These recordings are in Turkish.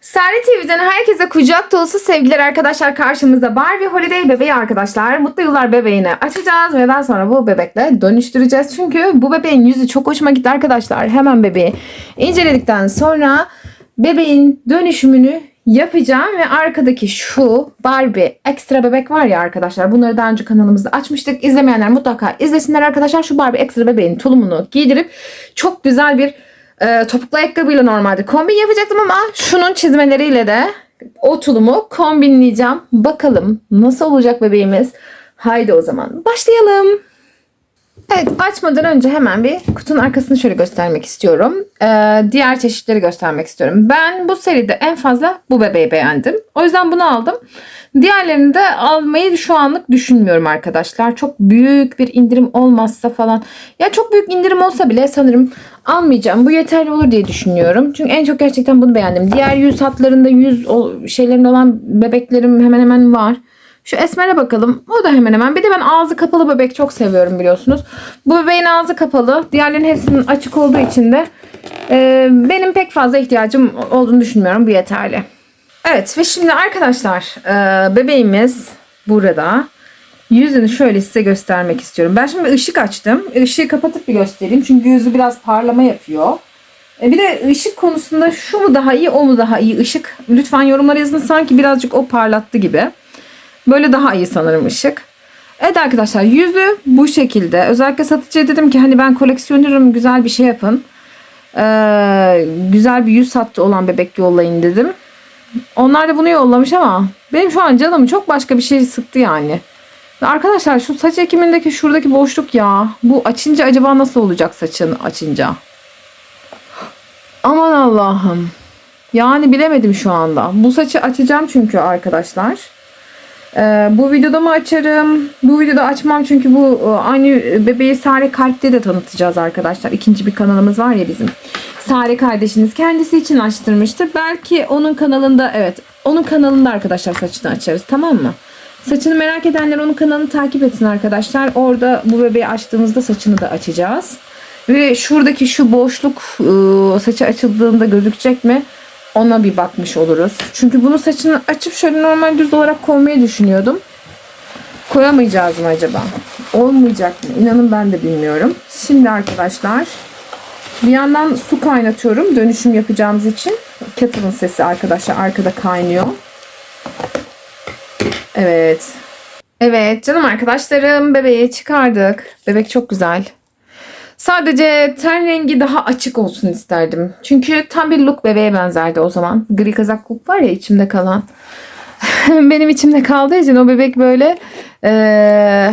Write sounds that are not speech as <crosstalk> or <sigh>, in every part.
Sare TV'den herkese kucak dolusu sevgiler arkadaşlar. Karşımızda Barbie Holiday bebeği arkadaşlar. Mutlu yıllar bebeğini açacağız ve daha sonra bu bebekle dönüştüreceğiz. Çünkü bu bebeğin yüzü çok hoşuma gitti arkadaşlar. Hemen bebeği inceledikten sonra bebeğin dönüşümünü yapacağım ve arkadaki şu Barbie ekstra bebek var ya arkadaşlar. Bunları daha önce kanalımızda açmıştık. İzlemeyenler mutlaka izlesinler arkadaşlar. Şu Barbie ekstra bebeğin tulumunu giydirip çok güzel bir e, topuklu ayakkabıyla normalde kombin yapacaktım ama şunun çizmeleriyle de o tulumu kombinleyeceğim. Bakalım nasıl olacak bebeğimiz. Haydi o zaman başlayalım. Evet açmadan önce hemen bir kutunun arkasını şöyle göstermek istiyorum. Ee, diğer çeşitleri göstermek istiyorum. Ben bu seride en fazla bu bebeği beğendim. O yüzden bunu aldım. Diğerlerini de almayı şu anlık düşünmüyorum arkadaşlar. Çok büyük bir indirim olmazsa falan. Ya çok büyük indirim olsa bile sanırım almayacağım. Bu yeterli olur diye düşünüyorum. Çünkü en çok gerçekten bunu beğendim. Diğer yüz hatlarında yüz şeylerinde olan bebeklerim hemen hemen var. Şu esmere bakalım. O da hemen hemen. Bir de ben ağzı kapalı bebek çok seviyorum biliyorsunuz. Bu bebeğin ağzı kapalı. Diğerlerinin hepsinin açık olduğu için de e, benim pek fazla ihtiyacım olduğunu düşünmüyorum. Bu yeterli. Evet ve şimdi arkadaşlar e, bebeğimiz burada. Yüzünü şöyle size göstermek istiyorum. Ben şimdi ışık açtım. Işığı kapatıp bir göstereyim. Çünkü yüzü biraz parlama yapıyor. E, bir de ışık konusunda şu mu daha iyi o mu daha iyi ışık? Lütfen yorumlara yazın. Sanki birazcık o parlattı gibi. Böyle daha iyi sanırım ışık. Evet arkadaşlar yüzü bu şekilde. Özellikle satıcıya dedim ki hani ben koleksiyonerim güzel bir şey yapın. Ee, güzel bir yüz hattı olan bebek yollayın dedim. Onlar da bunu yollamış ama benim şu an canım çok başka bir şey sıktı yani. Arkadaşlar şu saç ekimindeki şuradaki boşluk ya. Bu açınca acaba nasıl olacak saçın açınca? Aman Allah'ım. Yani bilemedim şu anda. Bu saçı açacağım çünkü arkadaşlar. Ee, bu videoda mı açarım? Bu videoda açmam çünkü bu e, aynı bebeği Sare Kalp'te de tanıtacağız arkadaşlar. İkinci bir kanalımız var ya bizim. Sare kardeşiniz kendisi için açtırmıştır. Belki onun kanalında evet onun kanalında arkadaşlar saçını açarız tamam mı? Saçını merak edenler onun kanalını takip etsin arkadaşlar. Orada bu bebeği açtığımızda saçını da açacağız. Ve şuradaki şu boşluk e, saçı açıldığında gözükecek mi? Ona bir bakmış oluruz. Çünkü bunu saçını açıp şöyle normal düz olarak koymayı düşünüyordum. Koyamayacağız mı acaba? Olmayacak mı? İnanın ben de bilmiyorum. Şimdi arkadaşlar bir yandan su kaynatıyorum dönüşüm yapacağımız için. Kettle'ın sesi arkadaşlar arkada kaynıyor. Evet. Evet canım arkadaşlarım bebeği çıkardık. Bebek çok güzel. Sadece ten rengi daha açık olsun isterdim. Çünkü tam bir look bebeğe benzerdi o zaman. Gri kazak look var ya içimde kalan. <laughs> Benim içimde kaldığı için o bebek böyle e,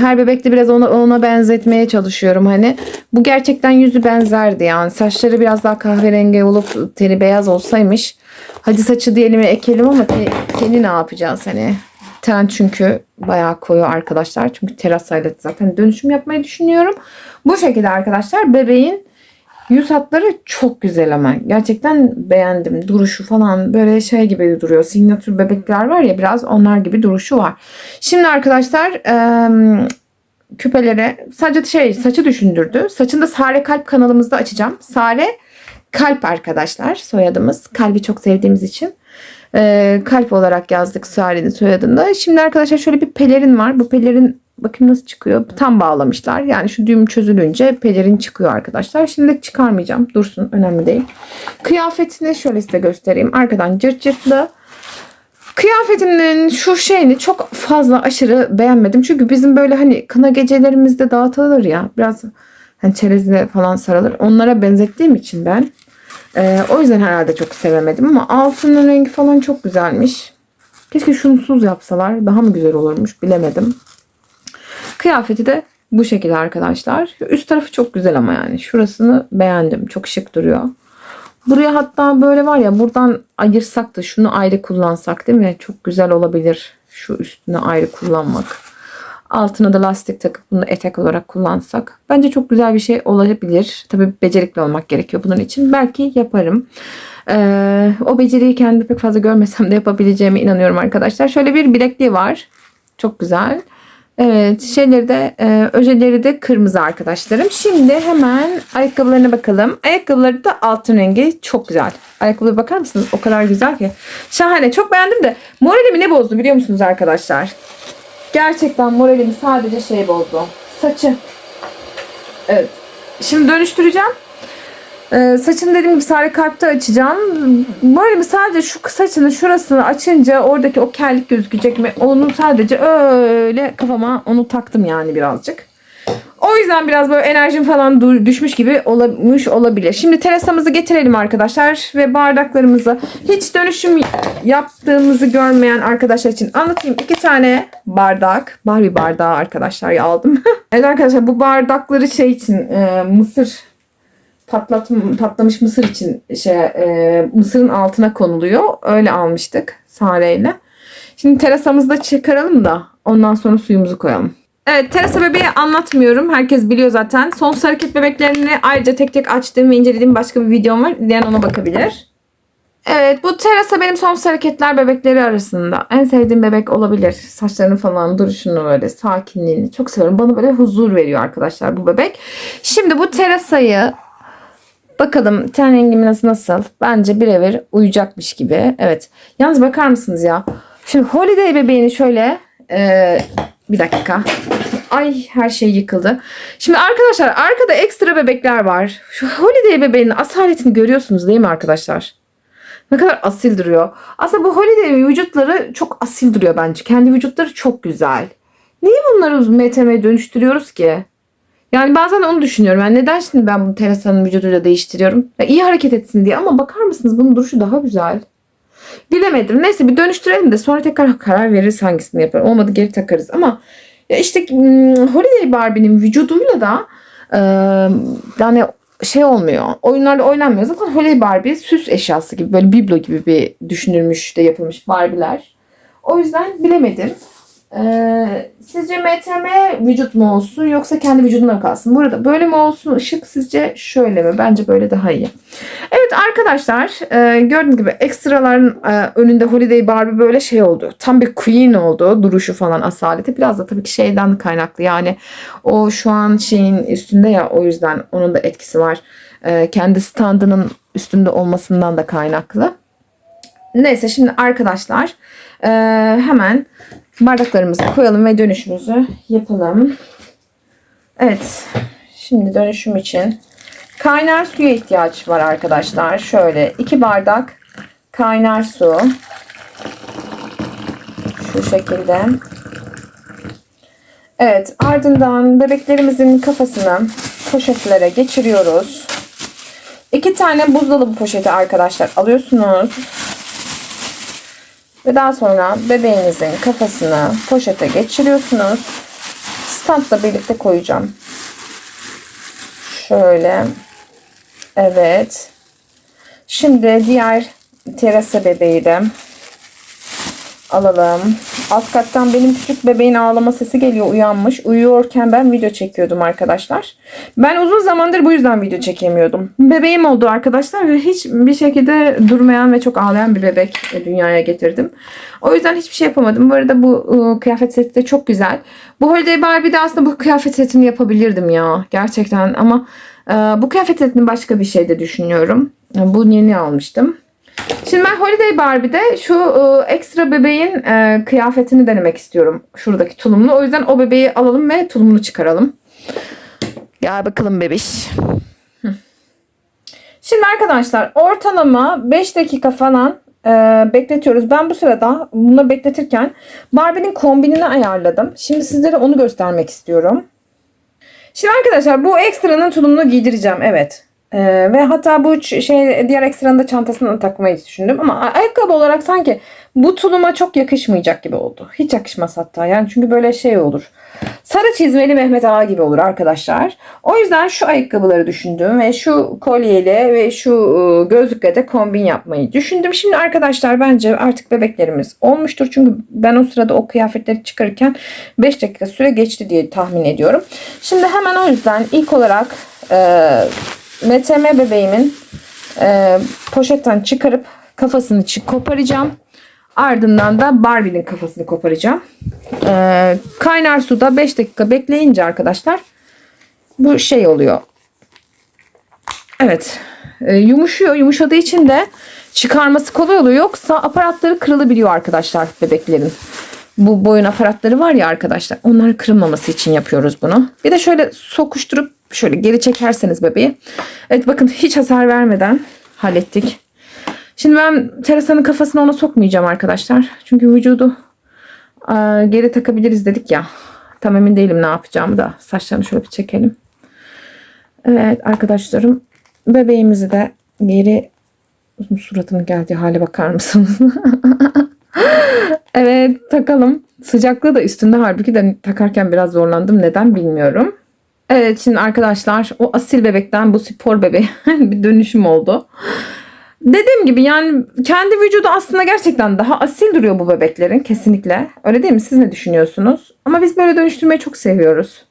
her bebekte biraz ona, ona benzetmeye çalışıyorum hani. Bu gerçekten yüzü benzerdi yani. Saçları biraz daha kahverengi olup teni beyaz olsaymış. Hadi saçı diyelim ekelim ama te- teni ne yapacağız hani. Ten çünkü bayağı koyu arkadaşlar. Çünkü terasayla zaten dönüşüm yapmayı düşünüyorum. Bu şekilde arkadaşlar bebeğin yüz hatları çok güzel ama. Gerçekten beğendim. Duruşu falan böyle şey gibi duruyor. Signatür bebekler var ya biraz onlar gibi duruşu var. Şimdi arkadaşlar küpelere sadece şey saçı düşündürdü. Saçını da Sare Kalp kanalımızda açacağım. Sare Kalp arkadaşlar soyadımız. Kalbi çok sevdiğimiz için. Ee, kalp olarak yazdık Sare'nin soyadında. Şimdi arkadaşlar şöyle bir pelerin var. Bu pelerin bakayım nasıl çıkıyor. Tam bağlamışlar. Yani şu düğüm çözülünce pelerin çıkıyor arkadaşlar. Şimdi çıkarmayacağım. Dursun. Önemli değil. Kıyafetini şöyle size göstereyim. Arkadan cırt cırtlı. Kıyafetinin şu şeyini çok fazla aşırı beğenmedim. Çünkü bizim böyle hani kına gecelerimizde dağıtılır ya. Biraz hani çerezle falan sarılır. Onlara benzettiğim için ben. Ee, o yüzden herhalde çok sevemedim ama altının rengi falan çok güzelmiş. Keşke şunsuz yapsalar daha mı güzel olurmuş bilemedim. Kıyafeti de bu şekilde arkadaşlar. Üst tarafı çok güzel ama yani. Şurasını beğendim. Çok şık duruyor. Buraya hatta böyle var ya buradan ayırsak da şunu ayrı kullansak değil mi? Çok güzel olabilir. Şu üstüne ayrı kullanmak. Altına da lastik takıp bunu etek olarak kullansak. Bence çok güzel bir şey olabilir. Tabii becerikli olmak gerekiyor bunun için. Belki yaparım. Ee, o beceriyi kendi pek fazla görmesem de yapabileceğime inanıyorum arkadaşlar. Şöyle bir bilekliği var. Çok güzel. Evet şeyleri de e, öjeleri de kırmızı arkadaşlarım. Şimdi hemen ayakkabılarına bakalım. Ayakkabıları da altın rengi çok güzel. Ayakkabılara bakar mısınız? O kadar güzel ki. Şahane çok beğendim de moralimi ne bozdu biliyor musunuz arkadaşlar? Gerçekten moralimi sadece şey bozdu. Saçı. Evet. Şimdi dönüştüreceğim. Ee, saçını dediğim gibi sarı kalpte açacağım. Moralimi sadece şu saçının şurasını açınca oradaki o kellik gözükecek mi? Onu sadece öyle kafama onu taktım yani birazcık. O yüzden biraz böyle enerjim falan düşmüş gibi olmuş olabilir. Şimdi terasamızı getirelim arkadaşlar ve bardaklarımızı hiç dönüşüm yaptığımızı görmeyen arkadaşlar için anlatayım. İki tane bardak, Barbie bardağı arkadaşlar aldım. <laughs> evet arkadaşlar bu bardakları şey için e, mısır patlat patlamış mısır için şey e, mısırın altına konuluyor. Öyle almıştık Sare'yle. Şimdi terasamızda çıkaralım da ondan sonra suyumuzu koyalım. Evet terasa bebeği anlatmıyorum. Herkes biliyor zaten. Son hareket bebeklerini ayrıca tek tek açtığım ve incelediğim başka bir videom var. Diyen ona bakabilir. Evet bu terasa benim son hareketler bebekleri arasında. En sevdiğim bebek olabilir. Saçlarını falan duruşunu böyle sakinliğini çok seviyorum. Bana böyle huzur veriyor arkadaşlar bu bebek. Şimdi bu terasayı Bakalım ten rengim nasıl nasıl? Bence birebir uyacakmış gibi. Evet. Yalnız bakar mısınız ya? Şimdi Holiday bebeğini şöyle e, bir dakika. Ay her şey yıkıldı. Şimdi arkadaşlar arkada ekstra bebekler var. Şu Holiday bebeğinin asaletini görüyorsunuz değil mi arkadaşlar? Ne kadar asil duruyor. Aslında bu Holiday vücutları çok asil duruyor bence. Kendi vücutları çok güzel. Niye bunları MTM'ye dönüştürüyoruz ki? Yani bazen onu düşünüyorum. Yani neden şimdi ben bunu Teresa'nın vücuduyla değiştiriyorum? Ya iyi hareket etsin diye ama bakar mısınız bunun duruşu daha güzel. Bilemedim. Neyse bir dönüştürelim de sonra tekrar karar veririz hangisini yaparım. Olmadı geri takarız ama ya işte hmm, Holiday Barbie'nin vücuduyla da e, yani şey olmuyor. Oyunlarda oynanmıyor. Zaten Holiday Barbie süs eşyası gibi böyle biblo gibi bir düşünülmüş de yapılmış Barbie'ler. O yüzden bilemedim. Ee, sizce MTM vücut mu olsun yoksa kendi vücuduna mı kalsın? Burada böyle mi olsun ışık sizce şöyle mi? Bence böyle daha iyi. Evet arkadaşlar e, gördüğünüz gibi ekstraların e, önünde Holiday Barbie böyle şey oldu. Tam bir queen oldu. Duruşu falan asaleti. Biraz da tabii ki şeyden kaynaklı. Yani o şu an şeyin üstünde ya o yüzden onun da etkisi var. E, kendi standının üstünde olmasından da kaynaklı. Neyse şimdi arkadaşlar e, hemen bardaklarımızı koyalım ve dönüşümüzü yapalım. Evet. Şimdi dönüşüm için kaynar suya ihtiyaç var arkadaşlar. Şöyle iki bardak kaynar su. Şu şekilde. Evet ardından bebeklerimizin kafasını poşetlere geçiriyoruz. İki tane buzdolabı poşeti arkadaşlar alıyorsunuz. Ve daha sonra bebeğinizin kafasını poşete geçiriyorsunuz. Standla birlikte koyacağım. Şöyle. Evet. Şimdi diğer terasa bebeği de alalım. Alt kattan benim küçük bebeğin ağlama sesi geliyor uyanmış. Uyuyorken ben video çekiyordum arkadaşlar. Ben uzun zamandır bu yüzden video çekemiyordum. Bebeğim oldu arkadaşlar ve hiç bir şekilde durmayan ve çok ağlayan bir bebek dünyaya getirdim. O yüzden hiçbir şey yapamadım. Bu arada bu ıı, kıyafet seti de çok güzel. Bu Holiday Barbie'de aslında bu kıyafet setini yapabilirdim ya. Gerçekten ama ıı, bu kıyafet setini başka bir şeyde düşünüyorum. Bu yeni almıştım. Şimdi ben Holiday Barbie'de şu e, ekstra bebeğin e, kıyafetini denemek istiyorum. Şuradaki tulumlu. O yüzden o bebeği alalım ve tulumunu çıkaralım. Gel bakalım bebiş. Şimdi arkadaşlar ortalama 5 dakika falan e, bekletiyoruz. Ben bu sırada bunu bekletirken Barbie'nin kombinini ayarladım. Şimdi sizlere onu göstermek istiyorum. Şimdi arkadaşlar bu ekstranın tulumunu giydireceğim. Evet. Ee, ve hatta bu şey diğer ekstranın da çantasına takmayı düşündüm ama ayakkabı olarak sanki bu tuluma çok yakışmayacak gibi oldu. Hiç yakışmaz hatta yani çünkü böyle şey olur. Sarı çizmeli Mehmet Ağa gibi olur arkadaşlar. O yüzden şu ayakkabıları düşündüm ve şu kolyeyle ve şu ıı, gözlükle de kombin yapmayı düşündüm. Şimdi arkadaşlar bence artık bebeklerimiz olmuştur. Çünkü ben o sırada o kıyafetleri çıkarırken 5 dakika süre geçti diye tahmin ediyorum. Şimdi hemen o yüzden ilk olarak e, MTM bebeğimin e, poşetten çıkarıp kafasını çı- koparacağım. Ardından da Barbie'nin kafasını koparacağım. Ee, kaynar suda 5 dakika bekleyince arkadaşlar bu şey oluyor. Evet. Ee, yumuşuyor. Yumuşadığı için de çıkarması kolay oluyor. Yoksa aparatları kırılabiliyor arkadaşlar bebeklerin. Bu boyun aparatları var ya arkadaşlar. Onların kırılmaması için yapıyoruz bunu. Bir de şöyle sokuşturup şöyle geri çekerseniz bebeği. Evet bakın hiç hasar vermeden hallettik. Şimdi ben Teresa'nın kafasını ona sokmayacağım arkadaşlar. Çünkü vücudu e, geri takabiliriz dedik ya. Tam emin değilim ne yapacağımı da. Saçlarını şöyle bir çekelim. Evet arkadaşlarım bebeğimizi de geri suratının geldiği hale bakar mısınız? <laughs> evet takalım. Sıcaklığı da üstünde halbuki de takarken biraz zorlandım. Neden bilmiyorum. Evet şimdi arkadaşlar o asil bebekten bu spor bebeğe <laughs> bir dönüşüm oldu. Dediğim gibi yani kendi vücudu aslında gerçekten daha asil duruyor bu bebeklerin kesinlikle. Öyle değil mi? Siz ne düşünüyorsunuz? Ama biz böyle dönüştürmeyi çok seviyoruz.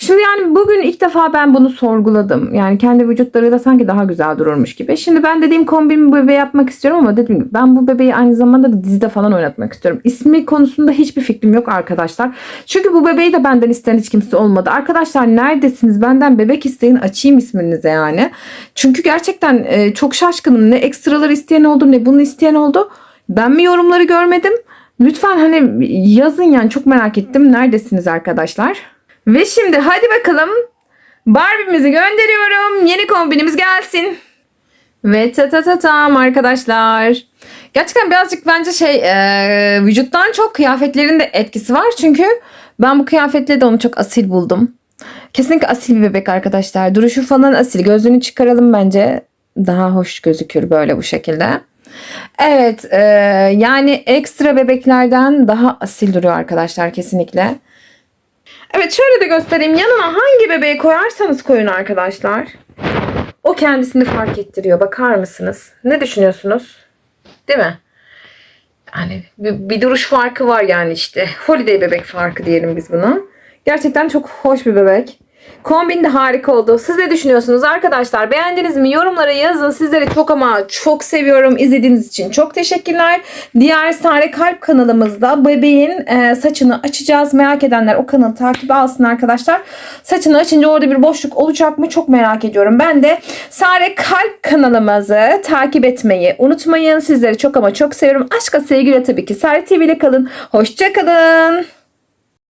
Şimdi yani bugün ilk defa ben bunu sorguladım. Yani kendi vücutları da sanki daha güzel dururmuş gibi. Şimdi ben dediğim kombin bebeği yapmak istiyorum ama dediğim gibi ben bu bebeği aynı zamanda da dizide falan oynatmak istiyorum. İsmi konusunda hiçbir fikrim yok arkadaşlar. Çünkü bu bebeği de benden isteyen hiç kimse olmadı. Arkadaşlar neredesiniz? Benden bebek isteyin açayım isminize yani. Çünkü gerçekten e, çok şaşkınım. Ne ekstraları isteyen oldu ne bunu isteyen oldu. Ben mi yorumları görmedim? Lütfen hani yazın yani çok merak ettim. Neredesiniz arkadaşlar? Ve şimdi hadi bakalım Barbie'mizi gönderiyorum. Yeni kombinimiz gelsin. Ve ta ta ta tam arkadaşlar. Gerçekten birazcık bence şey e, vücuttan çok kıyafetlerin de etkisi var. Çünkü ben bu kıyafetle de onu çok asil buldum. Kesinlikle asil bir bebek arkadaşlar. Duruşu falan asil. Gözlüğünü çıkaralım bence. Daha hoş gözükür böyle bu şekilde. Evet e, yani ekstra bebeklerden daha asil duruyor arkadaşlar kesinlikle. Evet şöyle de göstereyim. Yanına hangi bebeği koyarsanız koyun arkadaşlar. O kendisini fark ettiriyor. Bakar mısınız? Ne düşünüyorsunuz? Değil mi? Yani bir, bir duruş farkı var yani işte. Holiday bebek farkı diyelim biz buna. Gerçekten çok hoş bir bebek. Kombin de harika oldu. Siz ne düşünüyorsunuz arkadaşlar? Beğendiniz mi? Yorumlara yazın. Sizleri çok ama çok seviyorum. İzlediğiniz için çok teşekkürler. Diğer Sare Kalp kanalımızda bebeğin e, saçını açacağız. Merak edenler o kanalı takip alsın arkadaşlar. Saçını açınca orada bir boşluk olacak mı? Çok merak ediyorum. Ben de Sare Kalp kanalımızı takip etmeyi unutmayın. Sizleri çok ama çok seviyorum. Aşka sevgiyle tabii ki Sare TV ile kalın. Hoşçakalın.